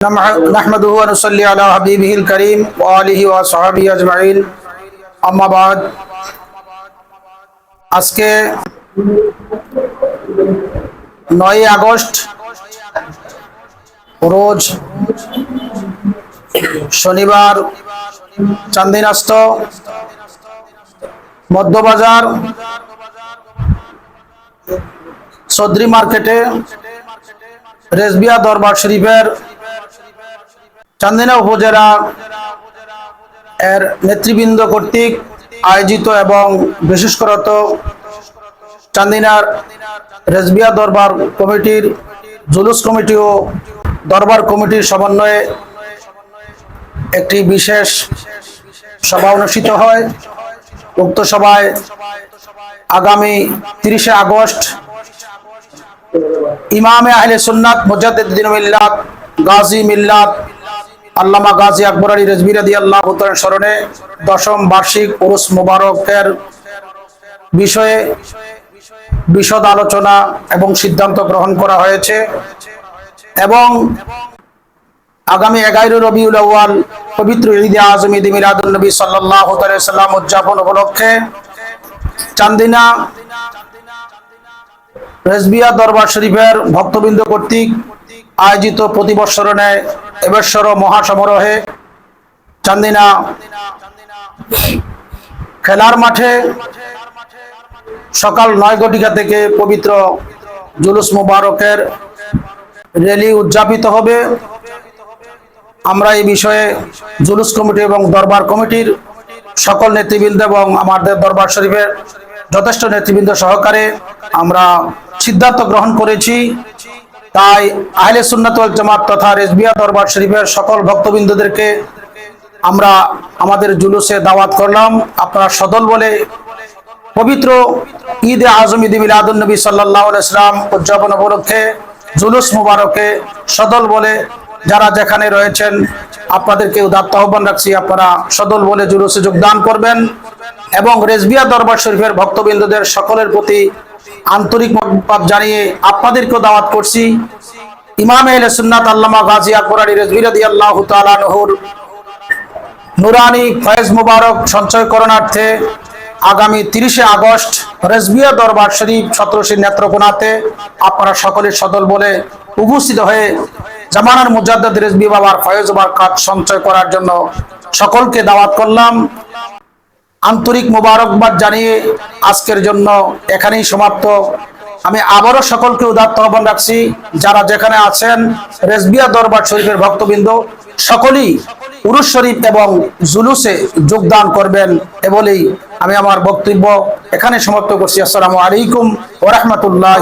نحمده ونصلي على حبيبه الكريم وآله وصحبه أجمعين أما بعد আজকে নয় আগস্ট রোজ শনিবার চান্দিনাস্ত মধ্যবাজার চৌধুরী মার্কেটে রেজবিয়া দরবার শরীফের চান্দিনা উপজেলা এর নেতৃবৃন্দ কর্তৃক আয়োজিত এবং বিশেষ করত চান্দিনার রেজবিয়া দরবার কমিটির জুলুস কমিটি ও দরবার কমিটির সমন্বয়ে একটি বিশেষ সভা অনুষ্ঠিত হয়। উক্ত সভায় আগামী তিরিশে আগস্ট ইমামে আহলে সুন্নাত মুজাদ্দিদ মিল্লাত, গাজী মিল্লাত আল্লামা গাজী আকবর আলী রেজবি রাদি আল্লাহ স্মরণে দশম বার্ষিক উরুস মুবারকের বিষয়ে বিশদ আলোচনা এবং সিদ্ধান্ত গ্রহণ করা হয়েছে এবং আগামী এগারো রবিউল আউয়াল পবিত্র ঈদে আজম ঈদ মিলাদুল নবী সাল্লাহ সাল্লাম উদযাপন উপলক্ষে চান্দিনা রেজবিয়া দরবার শরীফের ভক্তবৃন্দ কর্তৃক আয়োজিত প্রতি এবছর মহাসমারোহে চান্দিনা খেলার মাঠে সকাল নয় ঘটিকা থেকে পবিত্র জুলুস মুবারকের র্যালি উদযাপিত হবে। আমরা এই বিষয়ে জুলুস কমিটি এবং দরবার কমিটির সকল নেতৃবৃন্দ এবং আমাদের দরবার শরীফের যথেষ্ট নেতৃবৃন্দ সহকারে আমরা সিদ্ধান্ত গ্রহণ করেছি। তাই আহলে সুন্নাতুল জামাত তথা রেজবিয়া দরবার শরীফের সকল ভক্তবৃন্দদেরকে আমরা আমাদের জুলুসে দাওয়াত করলাম। আপনারা সদল বলে পবিত্র ঈদে আজম ঈদ মিলাদুল নবী সাল্লাহ ইসলাম উদযাপন উপলক্ষে জুলুস মুবারকে সদল বলে যারা যেখানে রয়েছেন আপনাদেরকে উদাত্ত আহ্বান রাখছি, আপনারা সদল বলে জুলুসে যোগদান করবেন এবং রেজবিয়া দরবার শরীফের ভক্তবৃন্দদের সকলের প্রতি আন্তরিক মত জানিয়ে আপনাদেরকেও দাওয়াত করছি। ইমাম এল সুন্নাত আল্লামা গাজী আকবর আলী রেজবিরাদি আল্লাহ তালানহুর নুরানি ফয়েজ মুবারক সঞ্চয় করণার্থে আগামী তিরিশে আগস্ট রেজবিয়া দরবার শরীফ সতেরোশীর নেত্রকোনাতে আপনারা সকলের সদল বলে উপস্থিত হয়ে জামানার মুজাদ্দ রেজবি বাবার ফয়েজ কাজ সঞ্চয় করার জন্য সকলকে দাওয়াত করলাম। আন্তরিক মোবারকবাদ জানিয়ে আজকের জন্য এখানেই সমাপ্ত। আমি আবারও সকলকে উদাত্ত আহ্বান রাখছি, যারা যেখানে আছেন, রেসবিয়া দরবার শরীফের ভক্তবৃন্দ, সকলেই উরুস শরীফ এবং জুলুসে যোগদান করবেন এ বলেই আমি আমার বক্তব্য এখানে সমাপ্ত করছি। আসসালামু আলাইকুম ওরহমতুল্লাহ